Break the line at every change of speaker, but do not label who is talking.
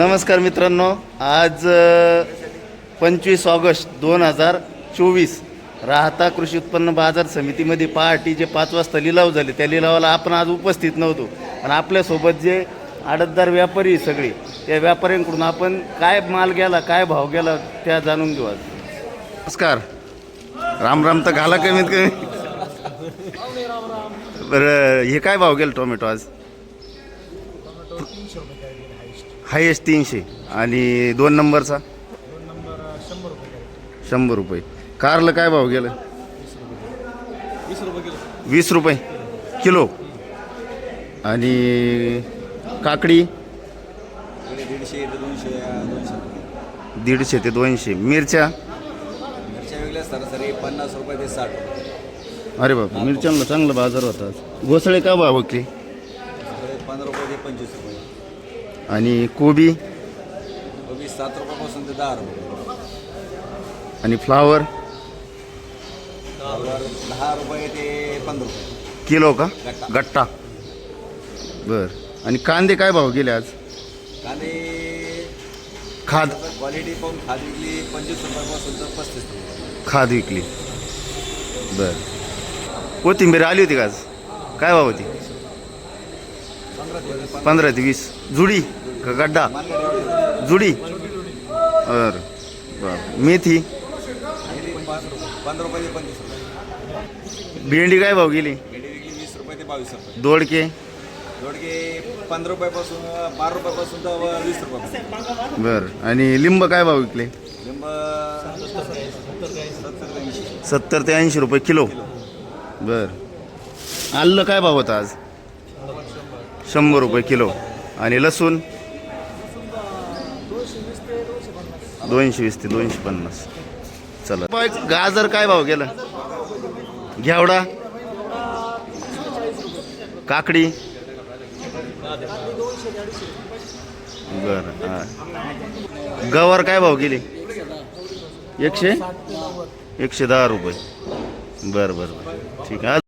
नमस्कार मित्रांनो आज पंचवीस ऑगस्ट दोन हजार चोवीस राहता कृषी उत्पन्न बाजार समितीमध्ये पहाटे जे पाच वाजता लिलाव झाले त्या लिलावाला आपण आज उपस्थित नव्हतो. आणि आपल्यासोबत जे आडतदार व्यापारी सगळे त्या व्यापाऱ्यांकडून आपण काय माल गेला काय भाव गेला त्या जाणून घेऊ आज. नमस्कार. राम राम तर घाला कमीत कमी. बरं हे काय भाव गेलं टोमॅटो आज? हायेस्ट तीनशे आणि दोन नंबरचा? शंभर रुपये. कारलं काय भाव गेलं? वीस रुपये किलो. आणि काकडी?
दीडशे ते दोनशे.
दीडशे ते दोनशे मिरच्या?
मिरच्या वेगळ्या सरासरी पन्नास रुपये ते साठ
अरे बाबा मिरच्यांना चांगला बाजार होता. घोसळे का भाव विकले?
पंधरा रुपये ते पंचवीस रुपये
आणि कोबी?
कोबी सात रुपयापासून ते दहा रुपये.
आणि फ्लावर?
फ्लावर दहा रुपये ते पंधरा रुपये.
किलो का?
गट्टा.
गट्टा. बर. आणि कांदे काय भाव गेले आज?
कांदे
खाद.
क्वालिटी पाहून खाद विकली पंचवीस रुपयापासून तर पस्तीस रुपये.
खाद विकली. बर. कोथिंबीर आली होती का आज? काय भाव होती?
पंधरा ते
वीस. जुडी का गड्डा? जुडी. बर बर. मेथी. भेंडी काय भाव गेली?
वीस रुपये ते बावीस रुपये
दोडके.
दोडके पंधरा रुपयापासून बारा. रुपयापासून तर वीस रुपये
बर आणि लिंब काय भाव विकले?
लिंब सत्तर ते ऐंशी
रुपये किलो. बर. आलं काय भाव होता आज? शंभर रुपये किलो. आणि लसूण? दोनशे वीस ते दोनशे पन्नास. चला. गाजर काय भाव गेला? घेवडा? काकडी? बर गवार काय भाव गेली? एकशे? एकशे दहा रुपये. बरं बरं बरं. ठीक आहे.